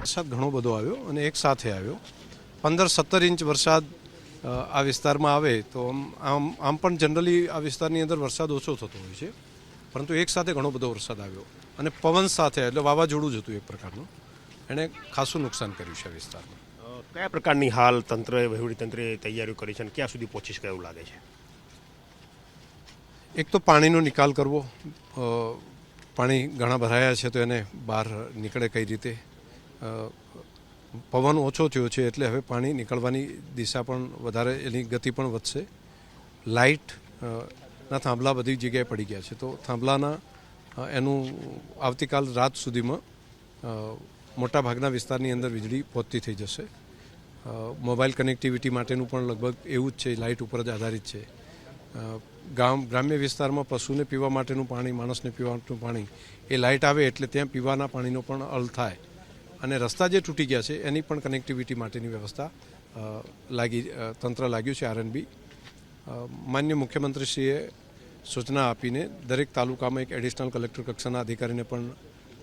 વરસાદ ઘણો બધો આવ્યો અને એક સાથે આવ્યો. પંદર સત્તર ઇંચ વરસાદ આ વિસ્તારમાં આવે તો આમ આમ આમ પણ જનરલી આ વિસ્તારની અંદર વરસાદ ઓછો થતો હોય છે. પરંતુ એક સાથે ઘણો બધો વરસાદ આવ્યો. અને પવન સાથે, એટલે વાવાઝોડું જ હતું એક પ્રકારનું. એણે ખાસું નુકસાન કર્યું છે વિસ્તારમાં. કયા પ્રકારની હાલ તંત્રએ વહીવટીતંત્રે તૈયારીઓ કરી છે અને ક્યાં સુધી પહોંચી શકાય એવું લાગે છે? એક તો પાણીનો નિકાલ કરવો પાણી ઘણા ભરાયા છે તો એને બહાર નીકળે કઈ રીતે? પવન ઓછો થયો છે એટલે હવે પાણી નીકળવાની દિશા પણ વધારે, એની ગતિ પણ વધશે. લાઇટ ના થાંભલા બધી જગ્યાએ પડી ગયા છે. તો થાંભલાના એનું આવતીકાલ રાત સુધીમાં મોટા મોટાભાગના વિસ્તારની અંદર વીજળી પહોંચતી થઈ જશે. મોબાઈલ કનેક્ટિવિટી માટેનું પણ લગભગ એવું જ છે, લાઇટ ઉપર જ આધારિત છે. ગામ, ગ્રામ્ય વિસ્તારમાં પશુને પીવા માટેનું પાણી, માણસને પીવા માટેનું પાણી એ લાઇટ આવે એટલે ત્યાં પીવાના પાણીનો પણ અલ થાય. અને રસ્તા જે તૂટી ગયા છે, એની પણ કનેક્ટિવિટી માટેની વ્યવસ્થા લાગી તંત્ર લાગ્યું છે આરએનબી માન્ય મુખ્યમંત્રીશ્રીએ સૂચના આપીને દરેક તાલુકામાં એક એડિશનલ કલેક્ટર કક્ષાના અધિકારીને પણ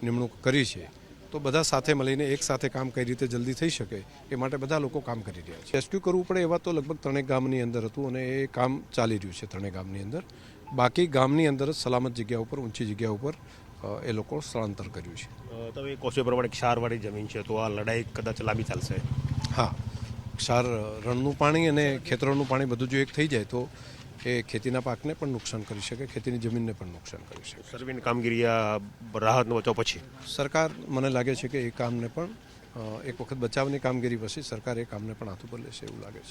નિમણૂક કરી છે. તો બધા સાથે મળીને એક સાથે કામ કઈ રીતે જલ્દી થઈ શકે એ માટે બધા લોકો કામ કરી રહ્યા છે. રેસ્ક્યુ કરવું પડે એવા તો લગભગ ત્રણેક ગામની અંદર હતું અને એ કામ ચાલી રહ્યું છે ત્રણેક ગામની અંદર. બાકી ગામની અંદર જ સલામત જગ્યા ઉપર ઊંચી જગ્યા ઉપર એ લોકો સ્થળાંતર કર્યું છે. તમે કહો છો પ્રમાણે ક્ષારવાળી જમીન છે તો આ લડાઈ કદાચ લાંબી ચાલશે. હા. ક્ષાર રણનું પાણી અને ખેતરોનું પાણી બધું જો એક થઈ જાય તો એ ખેતીના પાકને પણ નુકસાન કરી શકે ખેતીની જમીનને પણ નુકસાન કરી શકે. સર્વેની કામગીરી આ રાહતનો બચાવ પછી? સરકાર મને લાગે છે કે એ કામને પણ એક વખત બચાવની કામગીરી પછી સરકાર એ કામને પણ હાથ ઉપર લેશે એવું લાગે છે.